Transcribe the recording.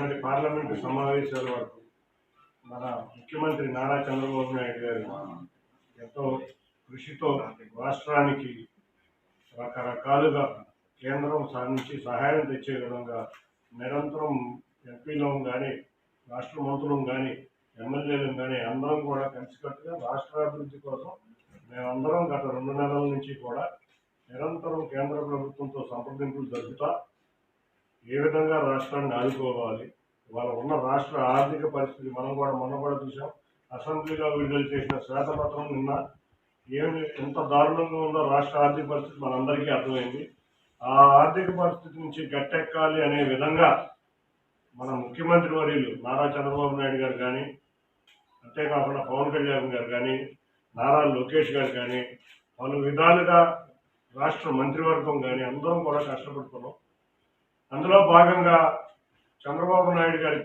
ఆదేశాల వరకు మన ముఖ్యమంత్రి నారా చంద్రబాబు నాయుడు గారు ఎంతో కృషితో రాష్ట్రానికి రకరకాలుగా కేంద్రం సాధించి సహాయం తెచ్చే విధంగా నిరంతరం ఎంపీలను కానీ రాష్ట్ర మంత్రులను కానీ ఎమ్మెల్యేలం కానీ అందరం కూడా కలిసికట్టుగా రాష్ట్రాభివృద్ధి కోసం మేమందరం గత రెండు నెలల నుంచి కూడా నిరంతరం కేంద్ర ప్రభుత్వంతో సంప్రదింపులు జరుపుతా ఏ విధంగా రాష్ట్రాన్ని ఆదుకోవాలి? వాళ్ళ ఉన్న రాష్ట్ర ఆర్థిక పరిస్థితి మనం కూడా మొన్న కూడా చూసాం అసెంబ్లీలో విడుదల చేసిన శ్వేతపత్రం నిన్న ఏమి ఎంత దారుణంగా ఉందో రాష్ట్ర ఆర్థిక పరిస్థితి మనందరికీ అర్థమైంది. ఆ ఆర్థిక పరిస్థితి నుంచి గట్టెక్కాలి అనే విధంగా మన ముఖ్యమంత్రి వర్యులు నారా చంద్రబాబు నాయుడు గారు కానీ అంతేకాకుండా పవన్ కళ్యాణ్ గారు కానీ నారా లోకేష్ గారు కానీ పలు విధాలుగా రాష్ట్ర మంత్రివర్గం కానీ అందరం కూడా కష్టపడుతున్నాం. అందులో భాగంగా చంద్రబాబు నాయుడు గారి